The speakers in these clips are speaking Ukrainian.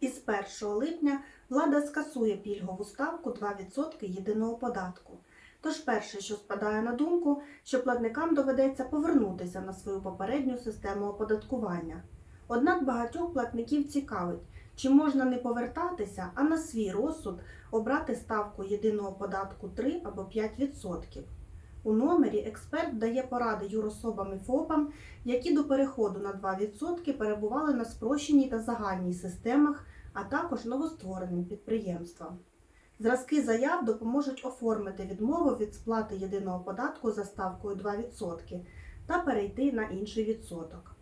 Із 1 липня влада скасує пільгову ставку 2% єдиного податку. Тож перше, що спадає на думку, що платникам доведеться повернутися на свою попередню систему оподаткування. Однак багатьох платників цікавить, чи можна не повертатися, а на свій розсуд обрати ставку єдиного податку 3 або 5%. У номері експерт дає поради юрособам і ФОПам, які до переходу на 2% перебували на спрощеній та загальній системах, а також новоствореним підприємствам. Зразки заяв допоможуть оформити відмову від сплати єдиного податку за ставкою 2% та перейти на інший відсоток.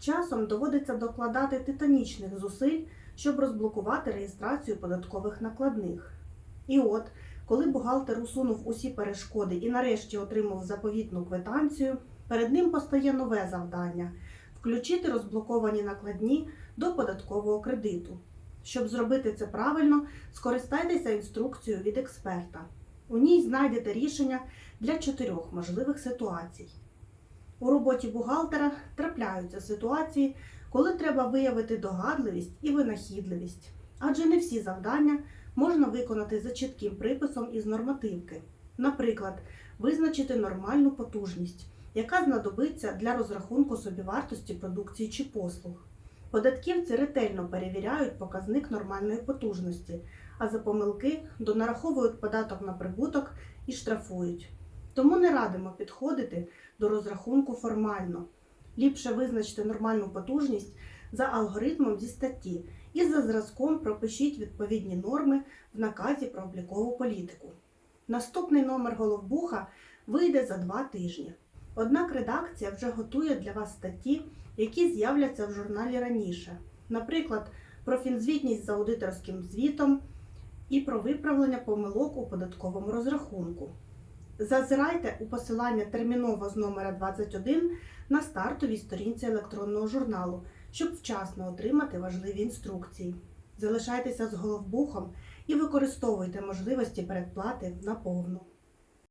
Часом доводиться докладати титанічних зусиль, щоб розблокувати реєстрацію податкових накладних. І от, коли бухгалтер усунув усі перешкоди і нарешті отримав заповітну квитанцію, перед ним постає нове завдання включити розблоковані накладні до податкового кредиту. Щоб зробити це правильно, скористайтеся інструкцією від експерта. У ній знайдете рішення для чотирьох можливих ситуацій. У роботі бухгалтера трапляються ситуації, коли треба виявити догадливість і винахідливість, адже не всі завдання можна виконати за чітким приписом із нормативки. Наприклад, визначити нормальну потужність, яка знадобиться для розрахунку собівартості продукції чи послуг. Податківці ретельно перевіряють показник нормальної потужності, а за помилки донараховують податок на прибуток і штрафують. Тому не радимо підходити до розрахунку формально. Ліпше визначте нормальну потужність за алгоритмом зі статті і за зразком пропишіть відповідні норми в наказі про облікову політику. Наступний номер головбуха вийде за два тижні. Однак редакція вже готує для вас статті, які з'являться в журналі раніше, наприклад, про фінзвітність за аудиторським звітом і про виправлення помилок у податковому розрахунку. Зазирайте у посилання терміново з номера 21 на стартовій сторінці електронного журналу, щоб вчасно отримати важливі інструкції. Залишайтеся з головбухом і використовуйте можливості передплати на повну.